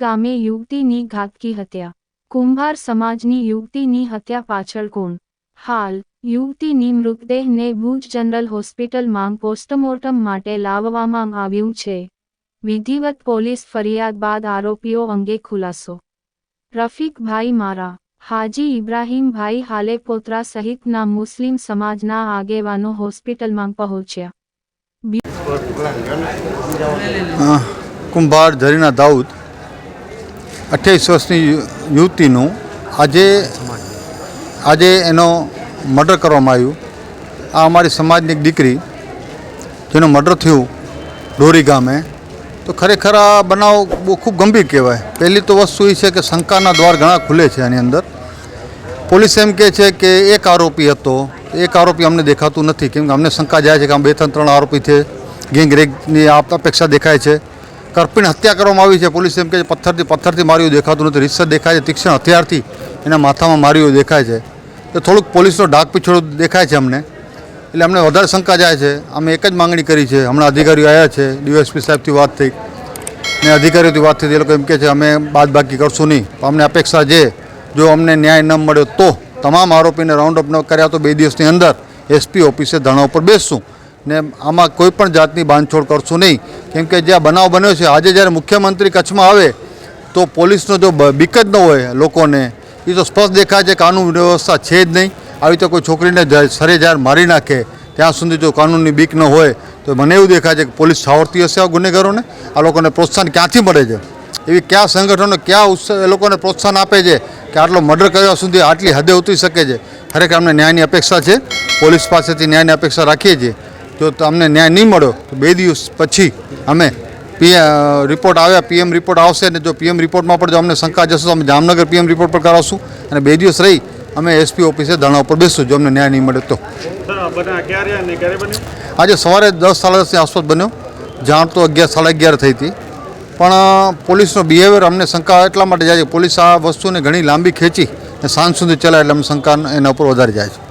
ગામે યુવતીની ઘાતકી હત્યા. કુંભાર સમાજની યુવતીની હત્યા પાછળ કોણ? હાલ, યુવતીની મૃતદેહને ભુજ જનરલ હોસ્પિટલમાં પોસ્ટમોર્ટમ માટે લાવવામાં આવ્યું છે. વિધિવત પોલીસ ફરિયાદ બાદ આરોપીઓ અંગે ખુલાસો. રફીકભાઈ મારા, હાજી ઇબ્રાહીમભાઈ હાલે પોત્રા સહિતના મુસ્લિમ સમાજના આગેવાનો હોસ્પિટલમાં પહોંચ્યા. કુંભાર, ઝરીના દાઉદ. અઠ્યાવીસ વર્ષની યુવતીનું આજે આજે એનો મર્ડર કરવામાં આવ્યું. આ અમારી સમાજની એક દીકરી, જેનું મર્ડર થયું ડોરી ગામે. તો ખરેખર આ બનાવ બહુ ખૂબ ગંભીર કહેવાય. પહેલી તો વસ્તુ એ છે કે શંકાના દ્વાર ઘણા ખુલે છે આની અંદર. પોલીસ એમ કહે છે કે એક આરોપી હતો. એક આરોપી અમને દેખાતું નથી, કેમ કે અમને શંકા જાય છે કે આમ બે, ત્રણ ત્રણ આરોપી છે. ગેંગ રેગની અપેક્ષા દેખાય છે. કરપીણ હત્યા કરવામાં આવી છે. પોલીસ એમ કે પથ્થરથી પથ્થરથી માર્યું દેખાતું નથી. રીતસર દેખાય છે, તીક્ષ્ણ હથિયારથી એના માથામાં માર્યું દેખાય છે. તો થોડુંક પોલીસનો ડાક પીછોડો દેખાય છે અમને. એટલે અમને વધારે શંકા જાય છે. અમે એક જ માંગણી કરી છે. હમણાં અધિકારીઓ આવ્યા છે ડીવાયસપી સાહેબથી વાત થઈ. ને અધિકારીઓથી વાત થઈ, એ લોકો એમ કહે છે, અમે બાદ બાકી કરશું નહીં. પણ અમને અપેક્ષા છે, જો અમને ન્યાય ન મળ્યો તો તમામ આરોપીને રાઉન્ડ અપ ન કર્યા તો બે દિવસની અંદર એસપી ઓફિસે ધરણા ઉપર બેસશું. ને આમાં કોઈ પણ જાતની બાંધછોડ કરશું નહીં. કેમ કે જે બનાવ બન્યો છે, આજે જ્યારે મુખ્યમંત્રી કચ્છમાં આવે, તો પોલીસનો જો બીક જ ન હોય લોકોને એ તો સ્પષ્ટ દેખાય છે કાનૂન વ્યવસ્થા છે જ નહીં. આવી રીતે કોઈ છોકરીને સરે જાર મારી નાખે, ત્યાં સુધી જો કાનૂનની બીક ન હોય, તો મને એવું દેખાય છે કે પોલીસ છાવરતી હશે આ ગુનેગારોને. આ લોકોને પ્રોત્સાહન ક્યાંથી મળે છે? એવી કયા સંગઠનો, કયા ઉત્સાહ એ લોકોને પ્રોત્સાહન આપે છે કે આટલો મર્ડર કર્યા સુધી આટલી હદે ઉતરી શકે છે? ખરેખર અમને ન્યાયની અપેક્ષા છે. પોલીસ પાસેથી ન્યાયની અપેક્ષા રાખીએ છીએ. જો તમને ન્યાય નહીં મળ્યો, તો બે દિવસ પછી અમે પી રિપોર્ટ આવ્યા પીએમ રિપોર્ટ આવશે ને જો પીએમ રિપોર્ટમાં પણ જો અમને શંકા જશે તો અમે જામનગર પીએમ રિપોર્ટ પર કરાવશું. અને બે દિવસ રહી અમે એસપી ઓફિસે ધરણા ઉપર બેસશું જો અમને ન્યાય નહીં મળે તો. અને આજે સવારે દસ સાડા દસની આસપાસ બન્યો. જાણ તો અગિયાર સાડા અગિયાર થઈ હતી. પણ પોલીસનો બિહેવિયર અમને શંકા એટલા માટે જાય છે પોલીસ આ વસ્તુને ઘણી લાંબી ખેંચી અને સાંજ સુધી ચલાવે એટલે અમને શંકા એના ઉપર વધારે જાય છે.